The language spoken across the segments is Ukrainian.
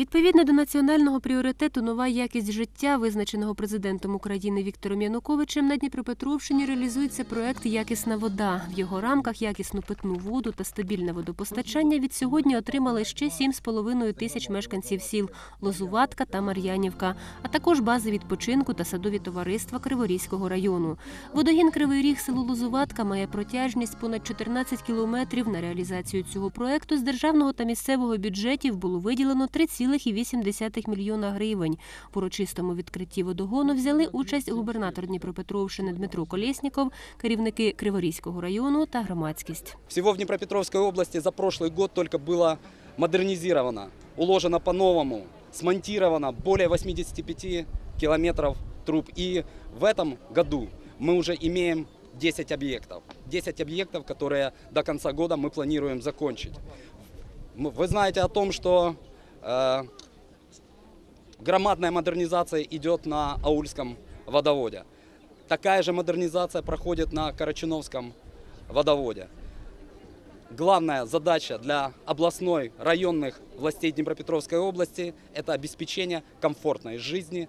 Відповідно до національного пріоритету нова якість життя, визначеного президентом України Віктором Януковичем, на Дніпропетровщині реалізується проект Якісна вода. В його рамках якісну питну воду та стабільне водопостачання від сьогодні отримали ще 7,5 тисяч мешканців сіл Лозуватка та Мар'янівка, а також бази відпочинку та садові товариства Криворізького району. Водогін Кривий Ріг село Лозуватка має протяжність понад 14 кілометрів. На реалізацію цього проекту з державного та місцевого бюджетів було виділено 3,8 мільйона гривень. В урочистому відкритті водогону взяли участь губернатор Дніпропетровщини Дмитро Колєсніков, керівники Криворізького району та громадськість. Всего в Днепропетровской области за прошлый год только было модернизировано, уложено по-новому, смонтировано более 85 километров труб. И в этом году мы уже имеем 10 объектов. 10 объектов, которые до конца года мы планируем закончить. М- Вы знаете о том, что э, громадная модернизация идет на Аульском водоводе. Такая же модернизация проходит на Карачуновском водоводе. Главная задача для областной, районных властей Днепропетровской области – это обеспечение комфортной жизни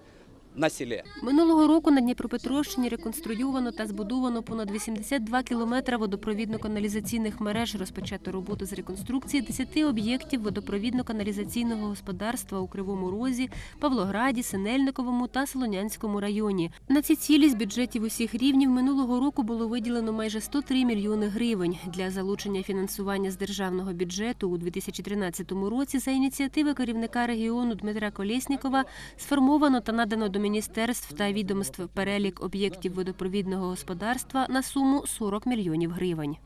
на селе. Минулого року на Дніпропетровщині реконструйовано та збудовано понад 82 кілометри водопровідно-каналізаційних мереж. Розпочато роботу з реконструкції 10 об'єктів водопровідно-каналізаційного господарства у Кривому Розі, Павлограді, Синельниковому та Солонянському районі. На ці цілі з бюджетів усіх рівнів минулого року було виділено майже 103 мільйони гривень. Для залучення фінансування з державного бюджету у 2013 році за ініціативи керівника регіону Дмитра Колєснікова сформовано та надано до міністерств та відомств перелік об'єктів водопровідного господарства на суму 40 мільйонів гривень.